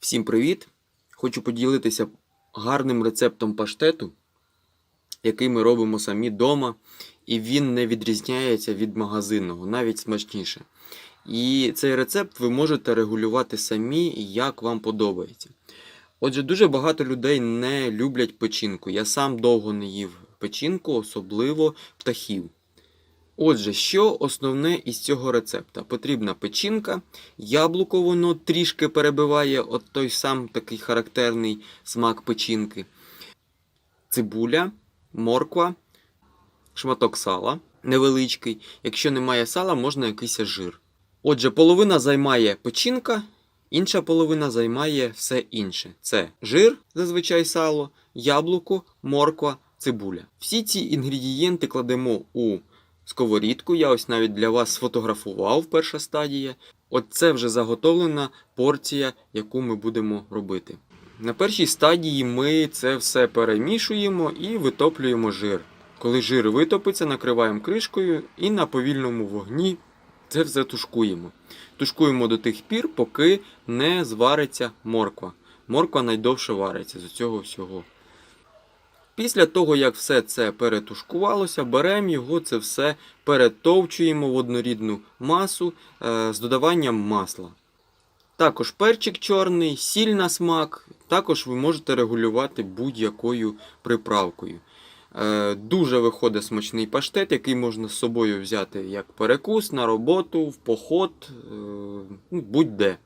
Всім привіт! Хочу поділитися гарним рецептом паштету, який ми робимо самі вдома, і він не відрізняється від магазинного, навіть смачніше. І цей рецепт ви можете регулювати самі, як вам подобається. Отже, дуже багато людей не люблять печінку. Я сам довго не їв печінку, особливо птахів. Отже, що основне із цього рецепта? Потрібна печінка, яблуко воно трішки перебиває от той сам такий характерний смак печінки, цибуля, морква, шматок сала невеличкий. Якщо немає сала, можна якийсь жир. Отже, половина займає печінка, інша половина займає все інше. Це жир, зазвичай сало, яблуко, морква, цибуля. Всі ці інгредієнти кладемо у сковорідку. Я ось навіть для вас сфотографував перша стадія. От це вже заготовлена порція, яку ми будемо робити. На першій стадії ми це все перемішуємо і витоплюємо жир. Коли жир витопиться, накриваємо кришкою і на повільному вогні це все тушкуємо. Тушкуємо до тих пір, поки не звариться морква. Морква найдовше вариться з цього всього. Після того, як все це перетушкувалося, беремо його, це все перетовчуємо в однорідну масу е, з додаванням масла. Також перчик чорний, сіль на смак, також ви можете регулювати будь-якою приправкою. Е, Дуже виходить смачний паштет, який можна з собою взяти як перекус на роботу, в поход, е, ну, будь-де.